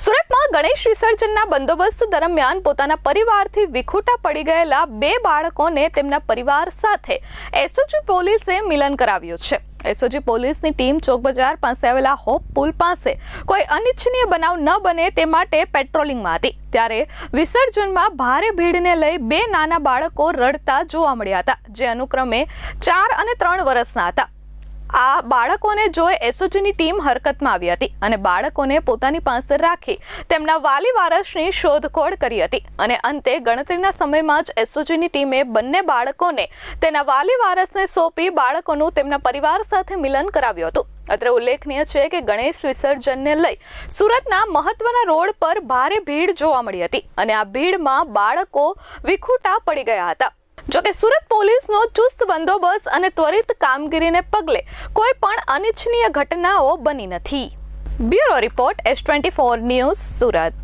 સુરતમાં ગણેશ વિસર્જનના બંદોબસ્ત દરમિયાન પોતાના પરિવારથી વિખૂટા પડી ગયેલા બે બાળકોને તેમના પરિવાર સાથે એસઓજી પોલીસે મિલન કરાવ્યું છે. એસઓજી પોલીસની ટીમ ચોક બજાર પાસે આવેલા હોપ પુલ પાસે કોઈ અનિચ્છનીય બનાવ ન બને તે માટે પેટ્રોલિંગમાં હતી. ત્યારે વિસર્જનમાં ભારે ભીડને લઈ બે નાના બાળકો રડતા જોવા મળ્યા હતા, જે અનુક્રમે ચાર અને ત્રણ વર્ષના હતા. આ બાળકોને જોઈ એસઓજીની ટીમ હરકતમાં આવી હતી અને બાળકોને પોતાની પાસે રાખી તેમના વાલી વારસની શોધખોળ કરી હતી. અને અંતે ગણતરીના સમયમાં જ એસઓજીની ટીમે બંને બાળકોને તેના વાલી વારસને સોંપી બાળકોનું તેમના પરિવાર સાથે મિલન કરાવ્યું હતું. અત્રે ઉલ્લેખનીય છે કે ગણેશ વિસર્જનને લઈ સુરતના મહત્વના રોડ પર ભારે ભીડ જોવા મળી હતી અને આ ભીડમાં બાળકો વિખૂટા પડી ગયા હતા. જોકે સુરત પોલીસનો ચુસ્ત બંદોબસ્ત અને ત્વરિત કામગીરીને પગલે કોઈ પણ અનિચ્છનીય ઘટનાઓ બની નથી. Bureau report S twenty four news Surat.